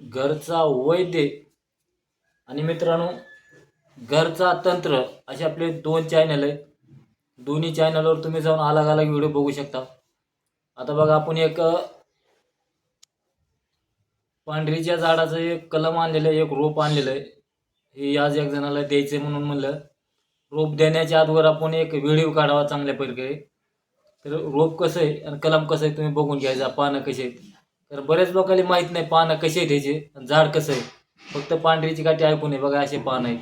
घरचा वैद्य आणि मित्रांनो घरचा तंत्र असे आपले दोन चॅनल आहेत. दोन्ही चॅनलवर तुम्ही जाऊन अलग अलग व्हिडिओ बघू शकता. आता बघा आपण एक पांढरीच्या झाडाचं एक कलम आणलेलं आहे एक रोप आणलेलं आहे. हे आज एक जणाला द्यायचं म्हणून म्हणलं. रोप देण्याच्या आजवर आपण एक व्हिडिओ काढावा चांगल्या प्रकारे. तर रोप कसं आहे आणि कलम कसं आहे तुम्ही बघून घ्यायचा पानं कसे आहेत. तर बऱ्याच लोकांना माहीत नाही पानं कसे आहेत त्याचे झाड कसं आहे. फक्त पांढरीची काठी ऐकून आहे बघा असे पान आहे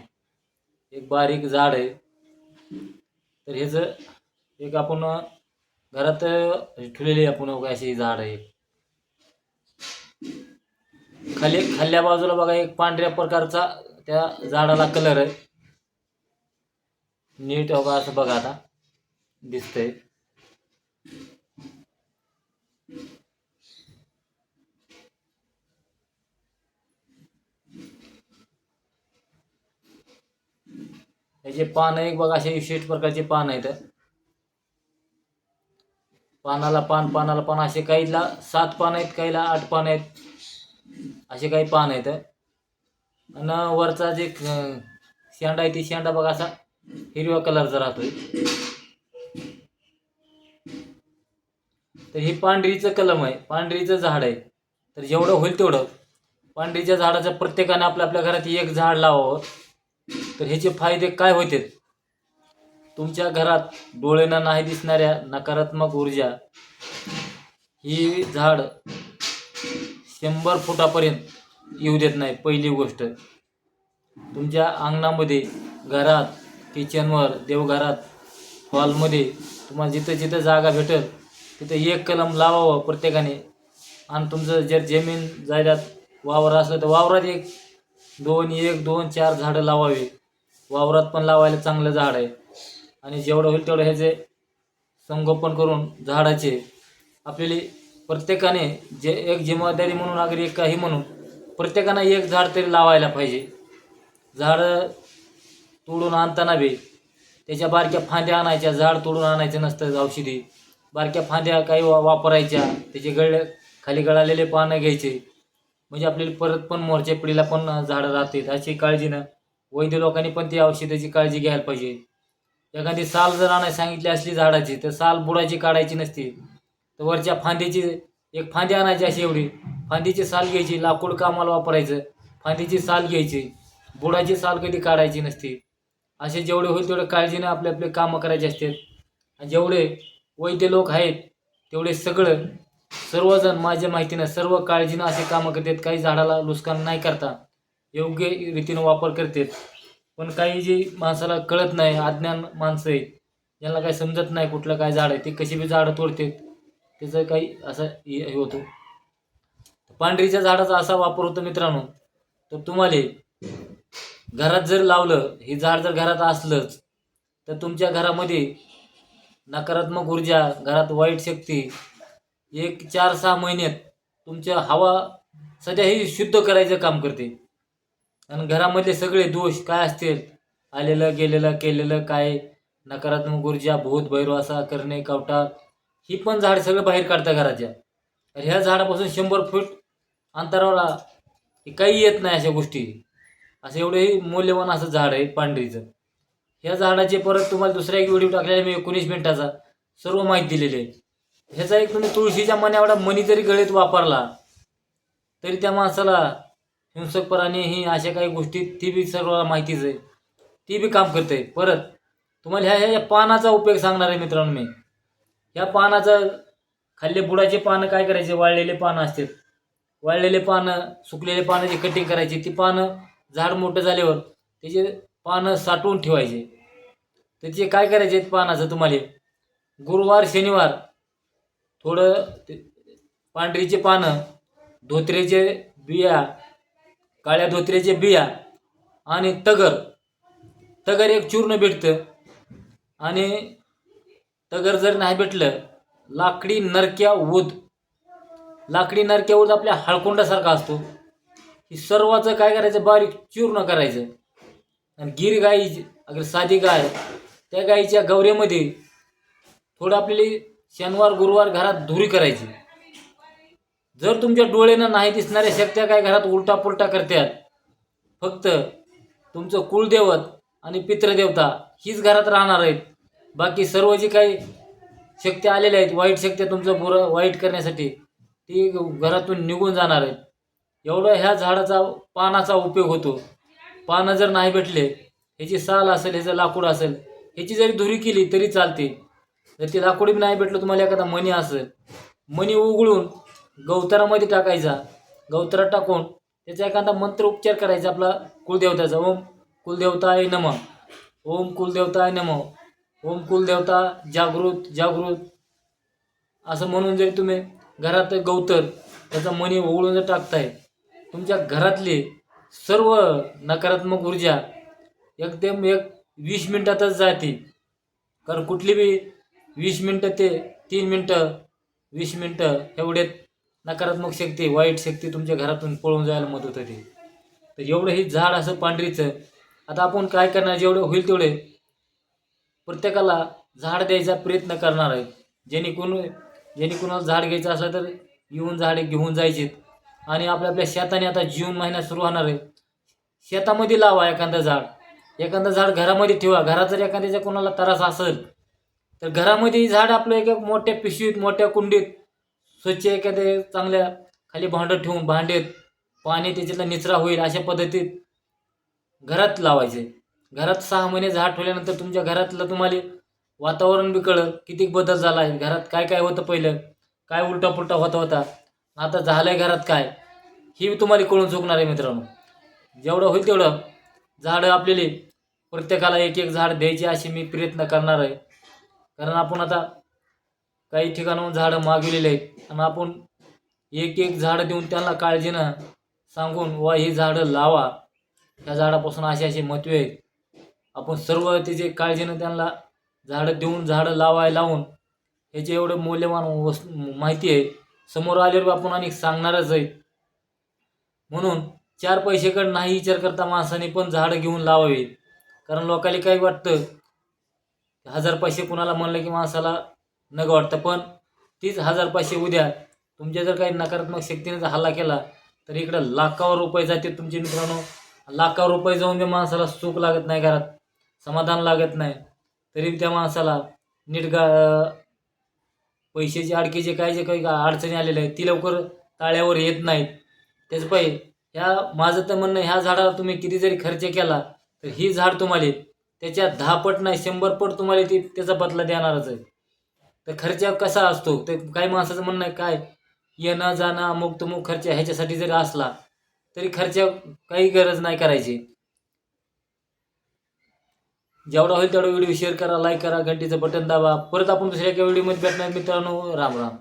एक बारीक झाड आहे. तर ह्याचं एक आपण घरात ठेवलेली आपण बघा अशी झाड आहे. खाली खाल्ल्या बाजूला बघा एक पांढऱ्या प्रकारचा त्या झाडाला कलर आहे. नीट बघा असं बघा आता. दिसतंय. त्याचे पान एक बघा असे विशेष प्रकारचे पान आहेत. पानाला पान पानाला पान असे काहीला सात पान आहेत काहीला आठ पान आहेत असे काही पान आहेत. आणि वरचा जे शेंडा आहे ती शेंडा बघा असा हिरव्या कलरचा राहतोय. तर हे पांढरीचं कलम आहे पांढरीचं झाड आहे. तर जेवढं होईल तेवढं पांढरीच्या झाडाचं प्रत्येकाने आपल्या आपल्या घरात एक झाड लावावं. तर ह्याचे फायदे काय होते? तुमच्या घरात डोळ्यांना नाही दिसणाऱ्या नकारात्मक ऊर्जा ही झाड शंभर फुटापर्यंत येऊ देत नाही पहिली गोष्ट. तुमच्या अंगणामध्ये घरात किचनवर देवघरात हॉलमध्ये तुम्हाला जिथं जिथं जागा भेटेल तिथं एक कलम लावावं प्रत्येकाने. आणि तुमचं जर जमीन जायदात वावर असलं तर वावरात एक दोन एक दोन चार झाडं लावावी वावरात पण लावायला चांगलं झाड आहे. आणि जेवढं होईल तेवढं ह्याचे संगोपन करून झाडाचे आपल्याला प्रत्येकाने जे एक जिम्मेदारी म्हणून अगर एक काही म्हणून प्रत्येकानं एक झाड तरी लावायला पाहिजे. झाडं तोडून आणताना बी त्याच्या बारक्या फांद्या आणायच्या झाड तोडून आणायचं नसतं औषधी. बारक्या फांद्या काही वा वापरायच्या त्याचे गळ खाली गळालेले पानं घ्यायचे. म्हणजे आपल्याला परत पण मोरच्या पिढीला पण झाडं राहतील अशी काळजीनं वैद्य लोकांनी पण ती औषधाची काळजी घ्यायला पाहिजे. एखादी साल जर आणायला सांगितली असली झाडाची तर साल बुडाची काढायची नसती. तर वरच्या फांदीची एक फांदी आणायची अशी एवढी. फांदीची साल घ्यायची लाकूड कामाला वापरायचं. फांदीची साल घ्यायची. बुडाची साल कधी काढायची नसती. असे जेवढे होईल तेवढे काळजीने आपले आपले कामं करायचे असतात आणि जेवढे वैद्य लोक आहेत तेवढे सगळं सर्वजण माझ्या माहितीनं सर्व काळजीनं असे कामं करतात. काही झाडाला नुकसान नाही करता. योग्य रीतीनं वापर करतात. पण काही जी माणसाला कळत नाही अज्ञान माणसं आहेत ज्यांना काही समजत नाही कुठलं काय झाड आहे ते कशी बी झाडं तोडतात त्याचं काही असं हे होतो. पांढरीच्या झाडाचा असा वापर होतो मित्रांनो तर तुम्हाला घरात जर लावलं हे झाड जर घरात असलंच तर तुमच्या घरामध्ये नकारात्मक ऊर्जा घरात वाईट शक्ती एक चार सहा महिन्यात तुमच्या हवा सध्या ही शुद्ध करायचं काम करते. आणि घरामधले सगळे दोष काय असतील? आलेलं गेलेलं केलेलं काय? नकारात्मक ऊर्जा भूत भैरव असा करणे कवटा ही पण झाड सगळं बाहेर काढतं घराच्या. तर ह्या झाडापासून शंभर फूट अंतरावला हे काही येत नाही अशा गोष्टी. असं एवढंही मौल्यवान असं झाड आहे पांढरीचं. ह्या झाडाचे परत तुम्हाला दुसरा एक व्हिडिओ टाकलेला मी एकोणीस मिनिटाचा. सर्व माहिती दिलेली आहे. ह्याचा एक तुम्ही तुळशीच्या मनी एवढा मनी जरी गळीत वापरला तरी त्या माणसाला हिंसक प्राणी ही अशा काही गोष्टी ती बी सर्वांना माहितीच आहे. ती बी काम करते. परत तुम्हाला ह्या ह्या पानाचा उपयोग सांगणार आहे मित्रांनो मी. ह्या पानाचं खाल्ले बुडाचे पानं काय करायचे? वाळलेले पानं असतात. वाळलेले पानं सुकलेले पानाची कटिंग करायची ती पानं झाड मोठं झाल्यावर त्याचे पानं साठवून ठेवायचे. त्याचे काय करायचे पानाचं तुम्हाला? गुरुवार शनिवार थोडं ते पांढरीचे पानं धोत्रेचे बिया काळ्या धोत्र्याचे बिया आणि तगर. तगर एक चूर्ण भेटतं. आणि तगर जर नाही भेटलं लाकडी नरक्या उद लाकडी नरक्या उद आपल्या हळकोंडासारखा असतो. ही सर्वाचं काय करायचं? बारीक चूर्ण करायचं. आणि गिर गाई अगर साधी गाय त्या गाईच्या गवऱ्यामध्ये थोडं आपल्याला शनिवार गुरुवार घरात धुरी करायची. जर तुमच्या डोळ्यानं नाही दिसणाऱ्या शक्त्या काय घरात उलटा पुलटा करतात फक्त तुमचं कुलदेवत आणि पितृदेवता हीच घरात राहणार आहेत. बाकी सर्व जी काही शक्ती आलेल्या आहेत वाईट शक्त्या तुमचं बुरं वाईट करण्यासाठी ती घरातून निघून जाणार आहेत. एवढं ह्या झाडाचा पानाचा उपयोग होतो. पानं जर नाही भेटले ह्याची साल असेल ह्याचं लाकूड असेल ह्याची जरी धुरी केली तरी चालते. जर ते लाकूड बी नाही भेटलं तुम्हाला एखादा मणी असेल मणी उघडून गवतारामध्ये टाकायचा. गवतारात टाकून त्याचा एखादा मंत्र उपचार करायचा आपला कुलदेवताचा. ओम कुलदेवताय नम. ओम कुलदेवताय नम. ओम कुलदेवता जागृत जागृत. असं म्हणून जरी तुम्ही घरात गवतर त्याचा मणी ओघळून जर टाकताय तुमच्या घरातली सर्व नकारात्मक ऊर्जा एकदम एक वीस मिनटातच जाते. कारण कुठली बी वीस मिनटं ते तीन मिनटं वीस मिनटं एवढ्यात नकारात्मक शक्ती वाईट शक्ती तुमच्या घरातून पळून जायला मदत होते. तर एवढं हे झाड असं पांढरीचं आता आपण काय करणार? जेवढं होईल तेवढे. प्रत्येकाला झाड द्यायचा प्रयत्न करणार आहे. जेणेकरून जेणेकरून झाड घ्यायचं असलं तर येऊन झाडे घेऊन जायचे आणि आपल्या आपल्या शेताने आता जून महिना सुरू होणार आहे. शेतामध्ये लावा एखादं झाड. एखादं झाड घरामध्ये ठेवा. घरात जर एखाद्याच्या कोणाला त्रास असेल तर घरामध्ये झाड आपलं एक मोठ्या पिशवीत मोठ्या कुंडीत स्वच्छ एखाद्या चांगल्या खाली भांडं ठेवून भांडेत पाणी त्याच्यातला निचरा होईल अशा पद्धतीत घरात लावायचे. घरात सहा महिने झाड ठेवल्यानंतर तुमच्या घरातलं तुम्हाला वातावरण बी कळलं किती बदल झाला आहे घरात काय काय होतं पहिलं काय उलटा पुलटा होता होता आता आहे घरात काय ही तुम्हाला कळून चुकणार आहे मित्रांनो. जेवढं होईल तेवढं झाडं आपल्याला प्रत्येकाला एक एक झाड द्यायची असे मी प्रयत्न करणार आहे. कारण आपण आता काही ठिकाणाहून झाडं मागविलेले आहेत. आणि आपण एक एक झाडं देऊन त्यांना काळजीनं सांगून वा ही झाडं लावा. त्या झाडापासून असे असे महत्त्व आहेत. आपण सर्व त्याचे काळजीनं त्यांना झाडं देऊन झाडं लावाय लावून ह्याचे एवढं मौल्यवान वस् माहिती आहे. समोर आल्यावर आपण आणि सांगणारच आहे. म्हणून चार पैसेकडे नाही विचार करता माणसाने पण झाडं घेऊन लावावी कारण लोकांना काय वाटतं हजार पैसे कुणाला म्हणलं की माणसाला नग वाटतं. पण तीच हजार पाचशे उद्या तुमच्या जर काही नकारात्मक शक्तीने जर हल्ला केला तर इकडं लाखावर रुपये जाते तुमचे मित्रांनो. लाखावर रुपये जाऊन त्या माणसाला सुख लागत नाही घरात समाधान लागत नाही. तरी त्या माणसाला नीट गा पैशाची अडकीचे काय जे काही अडचणी आलेल्या आहेत ती लवकर ताळ्यावर येत नाहीत. त्याच पाहि ह्या माझं तर म्हणणं ह्या झाडाला तुम्ही किती जरी खर्च केला तर ही झाड तुम्हाला त्याच्या दहा पट नाही शंभर पट तुम्हाला ती त्याचा बदला देणारच आहे. तर खर्च कसा असतो? तर काही माणसाचं म्हणणं आहे काय? येणं जाणं अमुक तमुक खर्च ह्याच्यासाठी जरी असला तरी खर्च काही गरज नाही करायची. जेवढा होईल तेवढा व्हिडिओ शेअर करा लाईक करा घंटीचं बटन दाबा. परत आपण दुसऱ्या एका व्हिडिओमध्ये भेटणार मित्रांनो. राम राम.